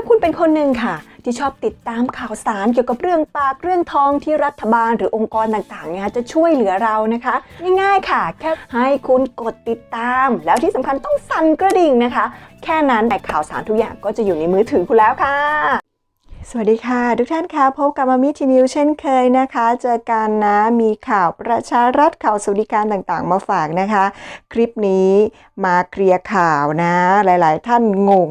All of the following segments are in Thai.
าคุณเป็นคนหนึ่งค่ะ ที่ชอบติดตามข่าวสารเกี่ยวกับเรื่องปากเรื่องทองที่รัฐบาลหรือองค์กรต่างๆเนี่ยจะช่วยเหลือเรานะคะ ง่ายๆค่ะ แค่ให้คุณกดติดตาม แล้วที่สำคัญต้องสั่นกระดิ่งนะคะ แค่นั้นแต่ข่าวสารทุกอย่างก็จะอยู่ในมือถือคุณแล้วค่ะ สวัสดีค่ะ ทุกท่านคะพบกับมามิทีนิวเช่นเคยนะคะ เจอกันนะมีข่าวประชารัฐข่าวสวัสดิการต่างๆ มาฝากนะคะ คลิปนี้มาเคลียร์ข่าวนะ หลาย ๆ ท่านงง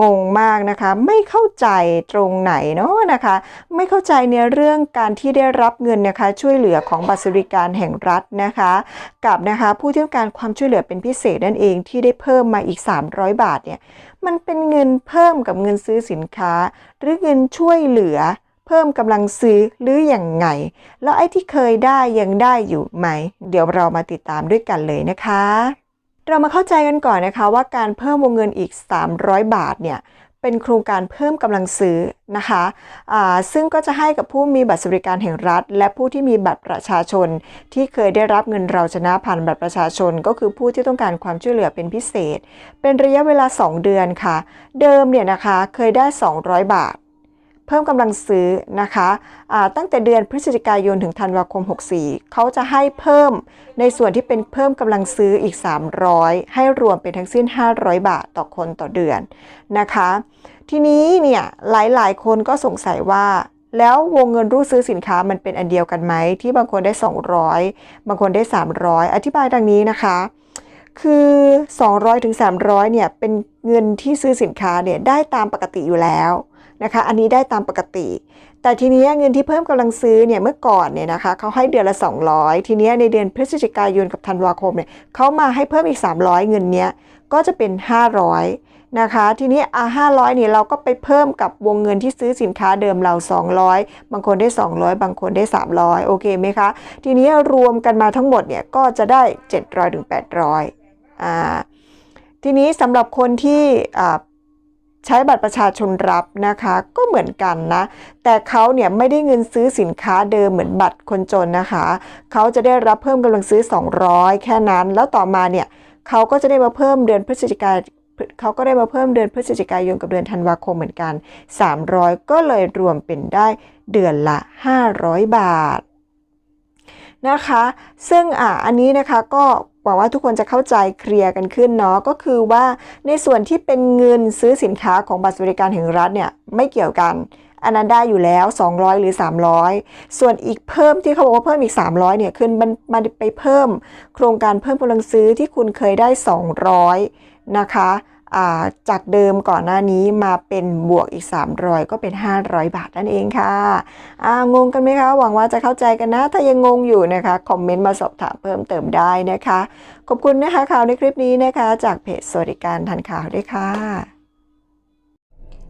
งงมากนะคะ ไม่เข้าใจตรงไหนเนาะนะคะ ไม่เข้าใจในเรื่องการที่ได้รับเงินนะคะ ช่วยเหลือของบัตรสวัสดิการแห่งรัฐนะคะ กับนะคะผู้ที่ต้องการความช่วยเหลือเป็นพิเศษนั่นเองที่ได้เพิ่มมาอีก 300 บาทเนี่ยมันเป็นเงินเพิ่มกับเงินซื้อสินค้า หรือเงินช่วยเหลือ เพิ่มกำลังซื้อหรืออย่างไง แล้วไอ้ที่เคยได้ยังได้อยู่ไหม เดี๋ยวเรามาติดตามด้วยกันเลยนะคะ เรามาเข้าใจกันก่อนนะคะว่าการเพิ่มวงเงินอีก 300 บาทเนี่ยเป็นโครงการเพิ่มกำลังซื้อนะคะอ่าซึ่งก็จะให้กับผู้มีบัตรสวัสดิการแห่งรัฐ และผู้ที่มีบัตรประชาชน ที่เคยได้รับเงินเราชนะผ่านบัตรประชาชน ก็คือผู้ที่ต้องการความช่วยเหลือเป็นพิเศษ เป็นระยะเวลา 2 เดือนค่ะ เดิมเนี่ยนะคะเคยได้ 200 บาท เพิ่มกำลังซื้อนะคะอ่าตั้งแต่เดือนพฤศจิกายนถึงธันวาคม 64 เขาจะให้เพิ่มในส่วนที่เป็นเพิ่มกำลังซื้ออีก 300 ให้รวมเป็นทั้งสิ้น 500 บาทต่อคนต่อเดือนนะคะ ทีนี้เนี่ยหลายๆ คนก็สงสัยว่าแล้ววงเงินรูดซื้อสินค้ามันเป็นอันเดียวกันไหม ที่บางคนได้ 200 บางคนได้ 300 อธิบายดังนี้นะคะ คือ 200ถึง300เนี่ยเป็นเงินที่ซื้อสินค้าเนี่ยได้ตามปกติอยู่แล้ว นะคะ อันนี้ได้ตามปกติ แต่ทีนี้เงินที่เพิ่มกำลังซื้อเนี่ยเมื่อก่อนเนี่ยนะคะเขาให้เดือนละ 200 ทีนี้ในเดือนพฤศจิกายนกับธันวาคมเนี่ยเขามาให้เพิ่มอีก 300 เงินเนี้ยก็จะเป็น 500 นะคะ ทีนี้อะ500เนี่ยเราก็ไปเพิ่มกับวงเงินที่ซื้อสินค้าเดิมเรา 200 บางคนได้ 200 บางคนได้ 300 โอเคไหมคะ ทีนี้รวมกันมาทั้งหมดเนี่ยก็จะได้ 700ถึง800อ่าทีนี้สำหรับคนที่อ่า ใช้บัตรประชาชนรับนะคะก็เหมือนกันนะ แต่เขาเนี่ยไม่ได้เงินซื้อสินค้าเดิมเหมือนบัตรคนจนนะคะ เขาจะได้รับเพิ่มกำลังซื้อ 200 แค่นั้น แล้วต่อมาเนี่ยเขาก็จะได้มาเพิ่มเดือนพฤศจิกายเขาก็ได้มาเพิ่มเดือนพฤศจิกายนกับเดือนธันวาคมเหมือนกัน 300 ก็เลยรวมเป็นได้เดือนละ 500 บาท นะคะ ซึ่งอะอันนี้นะคะก็หวังว่าทุกคนจะเข้าใจเคลียร์กันขึ้นเนาะก็คือว่าในส่วนที่เป็นเงินซื้อสินค้าของบัตรสวัสดิการแห่งรัฐเนี่ยไม่เกี่ยวกันอันนั้นได้อยู่แล้ว 200 หรือ 300 ส่วนอีกเพิ่มที่เขาบอกว่าเพิ่มอีก 300 เนี่ยคือมันมันไปเพิ่ม โครงการเพิ่มกำลังซื้อที่คุณเคยได้ 200 นะคะ จากเดิมก่อนหน้านี้มาเป็นบวกอีก 300 ก็เป็น 500 บาทนั่นเองค่ะอ่างงกันไหมคะ หวังว่าจะเข้าใจกันนะ ถ้ายังงงอยู่นะคะ คอมเมนต์มาสอบถามเพิ่มเติมได้นะคะ ขอบคุณนะคะข่าวในคลิปนี้นะคะ จากเพจสวัสดิการทันข่าวด้วยค่ะ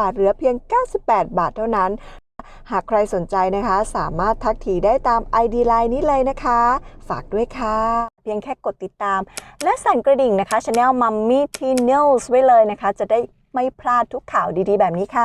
บาทเหลือเพียง 98 บาทเท่านั้น หากใครสนใจนะคะ สามารถทักทีได้ตาม ID Line นี้เลยนะคะ ฝากด้วยค่ะ เพียงแค่กดติดตาม และสั่นกระดิ่งนะคะช anel Mummy Teen News ไว้เลยนะคะ จะได้ไม่พลาดทุกข่าวดีๆ แบบนี้ค่ะ